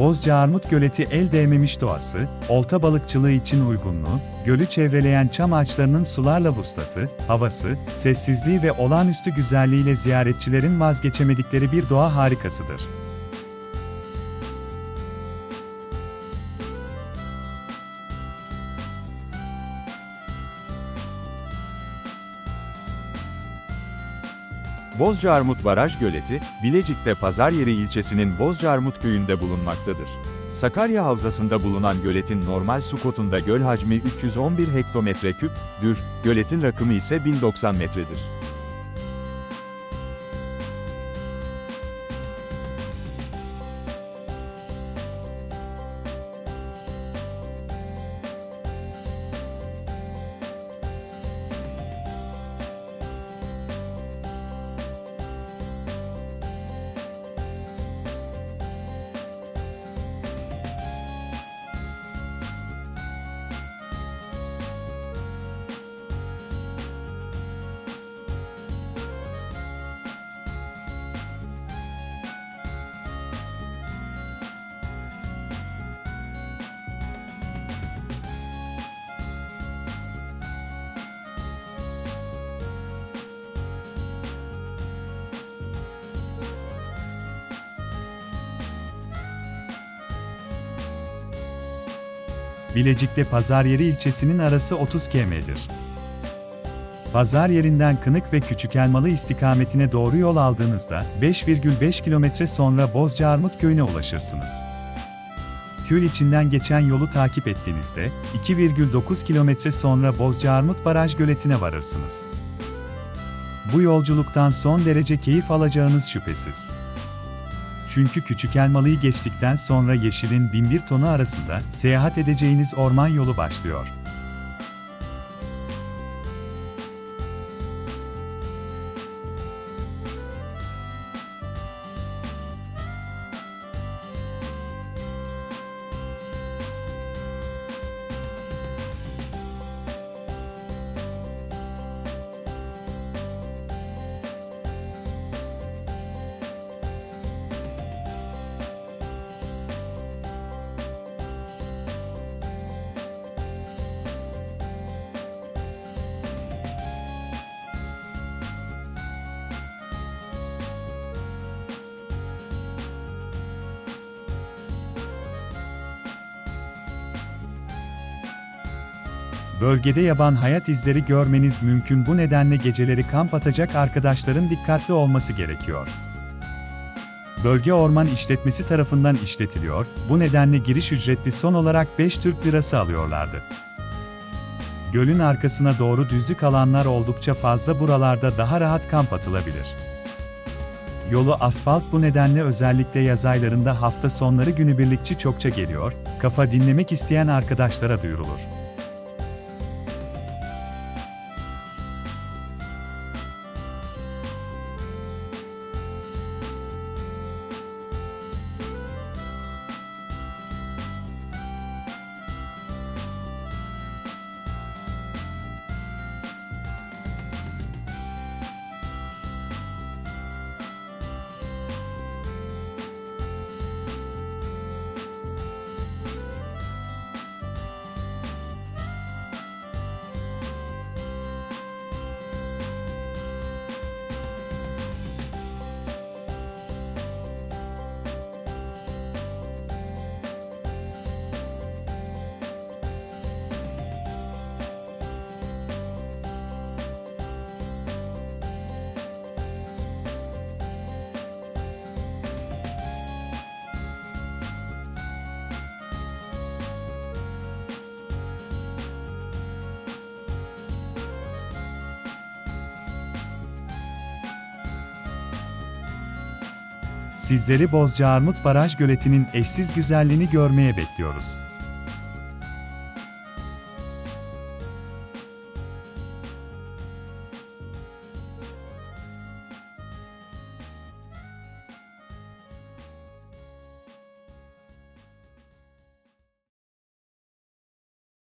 Bozcaarmut Göleti el değmemiş doğası, olta balıkçılığı için uygunluğu, gölü çevreleyen çam ağaçlarının sularla vuslatı, havası, sessizliği ve olağanüstü güzelliğiyle ziyaretçilerin vazgeçemedikleri bir doğa harikasıdır. Bozcaarmut Baraj Göleti, Bilecik'te Pazaryeri ilçesinin Bozcaarmut köyünde bulunmaktadır. Sakarya Havzası'nda bulunan göletin normal su kotunda göl hacmi 311 hektometre küpdür, göletin rakımı ise 1090 metredir. Bilecik'te Pazaryeri ilçesinin arası 30 km'dir. Pazar yerinden Kınık ve Küçükelmalı istikametine doğru yol aldığınızda 5,5 kilometre sonra Bozcaarmut köyüne ulaşırsınız. Köy içinden geçen yolu takip ettiğinizde 2,9 kilometre sonra Bozcaarmut Baraj Göleti'ne varırsınız. Bu yolculuktan son derece keyif alacağınız şüphesiz. Çünkü Küçük Elmalı'yı geçtikten sonra Yeşil'in binbir tonu arasında seyahat edeceğiniz orman yolu başlıyor. Bölgede yaban hayat izleri görmeniz mümkün bu nedenle geceleri kamp atacak arkadaşların dikkatli olması gerekiyor. Bölge orman işletmesi tarafından işletiliyor, bu nedenle giriş ücretli son olarak 5 Türk lirası alıyorlardı. Gölün arkasına doğru düzlük alanlar oldukça fazla buralarda daha rahat kamp atılabilir. Yolu asfalt bu nedenle özellikle yaz aylarında hafta sonları günübirlikçi çokça geliyor, kafa dinlemek isteyen arkadaşlara duyurulur. Sizleri Bozcaarmut Baraj Göleti'nin eşsiz güzelliğini görmeye bekliyoruz.